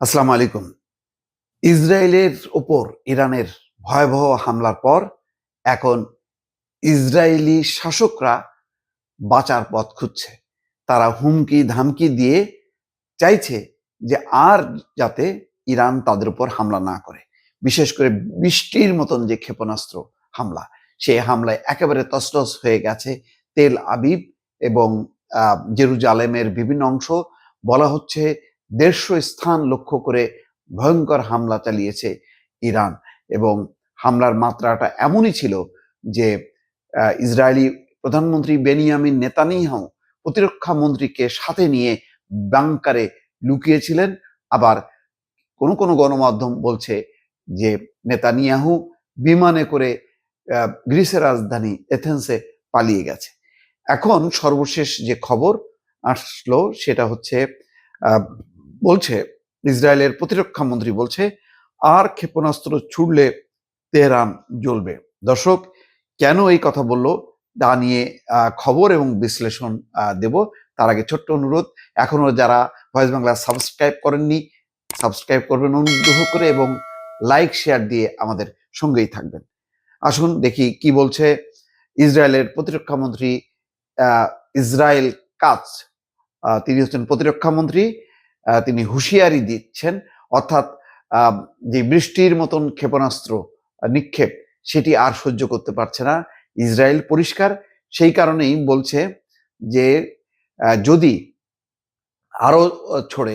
আসসালামু আলাইকুম। ইসরায়েলের ওপর ইরানের ভয়াবহ হামলার পর এখন ইসরায়েলি শাসকরা বাঁচার পথ খুঁজছে। তারা হুমকি ধামকি দিয়ে চাইছে যে আর যাতে ইরান তাদের উপর হামলা না করে। বিশেষ করে বৃষ্টির মতন যে ক্ষেপণাস্ত্র হামলা সেই হামলায় একেবারে তসতস হয়ে গেছে তেল আবিব এবং জেরুজালেমের বিভিন্ন অংশ। বলা হচ্ছে দেড়শো স্থান লক্ষ্য করে ভয়ঙ্কর হামলা চালিয়েছে ইরান এবং হামলার মাত্রাটা এমনই ছিল যে ইসরায়েলি প্রধানমন্ত্রী বেনিয়ামিন নেতানিয়াহু প্রতিরক্ষা মন্ত্রীকে সাথে নিয়ে বাংকারে লুকিয়েছিলেন। আবার কোনো কোনো গণমাধ্যম বলছে যে, নেতানিয়াহু বিমানে করে গ্রিসের রাজধানী এথেন্সে পালিয়ে গেছে। এখন সর্বশেষ যে খবর আসলো সেটা হচ্ছে বলছে, ইসরায়েলের প্রতিরক্ষা মন্ত্রী বলছে, আর ক্ষেপণাস্ত্র ছুড়লে তেহরান জ্বলবে। দর্শক, কেন এই কথা বলল? তা নিয়ে খবর এবং বিশ্লেষণ দেব। তার আগে ছোট্ট অনুরোধ, এখনও যারা ভয়েস বাংলা সাবস্ক্রাইব করেননি, সাবস্ক্রাইব করবেন অনুগ্রহ করে এবং লাইক, শেয়ার দিয়ে আমাদের সঙ্গেই থাকবেন। আসুন দেখি কি বলছে ইসরায়েলের প্রতিরক্ষা মন্ত্রী ইসরায়েল কাজ। তিনি হচ্ছেন প্রতিরক্ষা মন্ত্রী। তিনি হুঁশিয়ারি দিচ্ছেন। অর্থাৎ যে বৃষ্টির মতন ক্ষেপণাস্ত্র নিক্ষেপ, সেটি আর সহ্য করতে পারছে না। ইসরায়েল পরিষ্কার, সেই কারণেই বলছে যে যদি আরও ছড়ে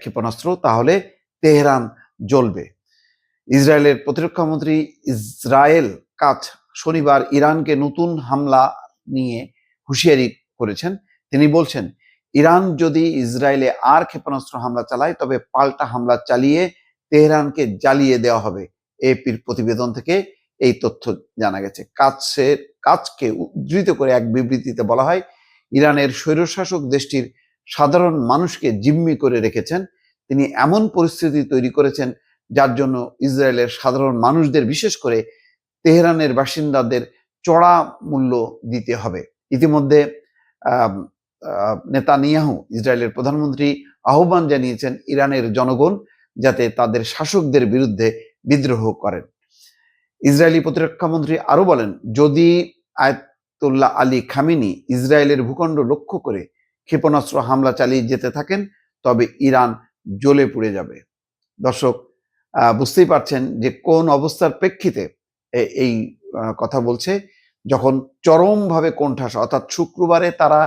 ক্ষেপণাস্ত্র, তাহলে তেহরান জ্বলবে। ইসরায়েলের প্রতিরক্ষা মন্ত্রী ইসরায়েল কাজ শনিবার ইরানকে নতুন হামলা নিয়ে হুঁশিয়ারি করেছেন। তিনি বলছেন ইরান যদি ইসরায়েলে আর ক্ষেপণাস্ত্র হামলা চালায়, তবে পাল্টা হামলা চালিয়ে তেহরানকে জ্বালিয়ে দেওয়া হবে। এপির প্রতিবেদন থেকে এই তথ্য জানা গেছে। কাজের কাজকে উদ্ধৃত করে এক বিবৃতিতে বলা হয়, ইরানের স্বৈরশাসক দেশটির সাধারণ মানুষকে জিম্মি করে রেখেছেন। তিনি এমন পরিস্থিতি তৈরি করেছেন, যার জন্য ইসরায়েলের সাধারণ মানুষদের বিশেষ করে তেহরানের বাসিন্দাদের চড়া মূল্য দিতে হবে। ইতিমধ্যে নেতানিয়াহু ইসরায়েলের প্রধানমন্ত্রী আহ্বান জানিয়েছেন ইরানের জনগণ যাতে তাদের শাসকদের বিরুদ্ধে বিদ্রোহ করেন। ইসরায়েলি প্রতিরক্ষা মন্ত্রী আরও বলেন, যদি আয়াতুল্লাহ আলী খামিনি ইসরায়েলের ভূখণ্ড লক্ষ্য করে ক্ষেপণাস্ত্র হামলা চালিয়ে যেতে থাকেন, তবে ইরান জ্বলে পুড়ে যাবে। দর্শক বুঝতেই পারছেন যে কোন অবস্থার প্রেক্ষিতে এই কথা বলছে। যখন চরমভাবে কোণঠাসা, অর্থাৎ শুক্রবারে তারা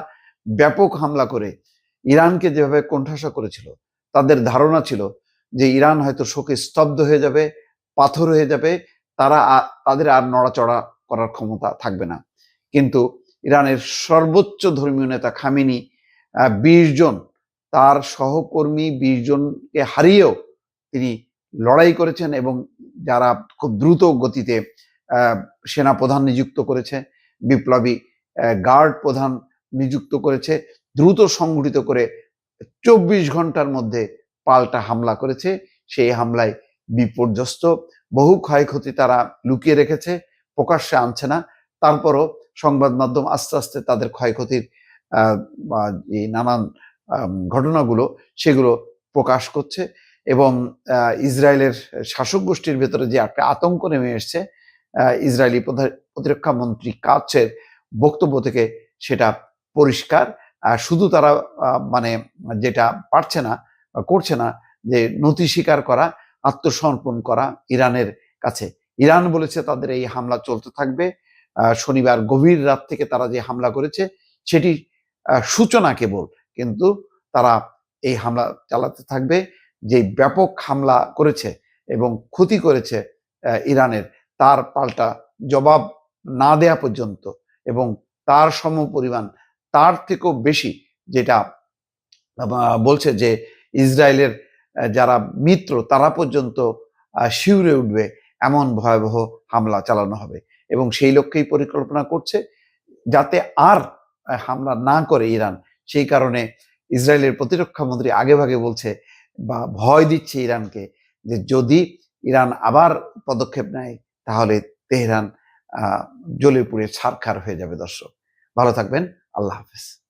ব্যাপক হামলা করে ইরানকে যেভাবে কোণঠাসা করেছিল, তাদের ধারণা ছিল যে ইরান হয়তো শোকে স্তব্ধ হয়ে যাবে, পাথর হয়ে যাবে, তারা তাদের আর নড়াচড়া করার ক্ষমতা থাকবে না। কিন্তু ইরানের সর্বোচ্চ ধর্মীয় নেতা খামিনি বিশ জন, তার সহকর্মী বিশ জনকে হারিয়েও তিনি লড়াই করেছেন এবং যারা খুব দ্রুত গতিতে সেনা প্রধান নিযুক্ত করেছে, বিপ্লবী গার্ড প্রধান নিযুক্ত করেছে, দ্রুত সংগঠিত করে চব্বিশ ঘণ্টার মধ্যে পাল্টা হামলা করেছে। সেই হামলায় বিপর্যস্ত, বহু ক্ষয়ক্ষতি তারা লুকিয়ে রেখেছে, প্রকাশ্যে আনছে না। তারপরও সংবাদ মাধ্যম আস্তে আস্তে তাদের ক্ষয়ক্ষতির নানান ঘটনাগুলো সেগুলো প্রকাশ করছে এবং ইসরায়েলের শাসক গোষ্ঠীর ভেতরে যে একটা আতঙ্ক নেমে এসছে ইসরায়েলি প্রতিরক্ষা মন্ত্রী কাছের বক্তব্য থেকে সেটা পরিষ্কার শুধু তারা মানে যেটা পারছে না করছে না, যে নথি স্বীকার করা, আত্মসমর্পণ করা ইরানের কাছে। ইরান বলেছে তাদের এই হামলা চলতে থাকবে। শনিবার গভীর রাত থেকে তারা যে হামলা করেছে, সেটি সূচনা কেবল, কিন্তু তারা এই হামলা চালাতে থাকবে, যে ব্যাপক হামলা করেছে এবং ক্ষতি করেছে ইরানের। তার পাল্টা জবাব না দেয়া পর্যন্ত এবং তার সম পরিমাণ তার থেকেও বেশি যেটা বলছে যে ইসরায়েলের যারা মিত্র তারা পর্যন্ত শিউরে উঠবে এমন ভয়াবহ হামলা চালানো হবে। এবং সেই লক্ষ্যেই পরিকল্পনা করছে যাতে আর হামলা না করে ইরান। সেই কারণে ইসরায়েলের প্রতিরক্ষা মন্ত্রী আগেভাগে বলছে বা ভয় দিচ্ছে ইরানকে যে যদি ইরান আবার পদক্ষেপ নেয় তাহলে তেহরান জ্বলে পুড়ে ছারখার হয়ে যাবে দর্শক। ভালো থাকবেন। আল্লাহ হাফেজ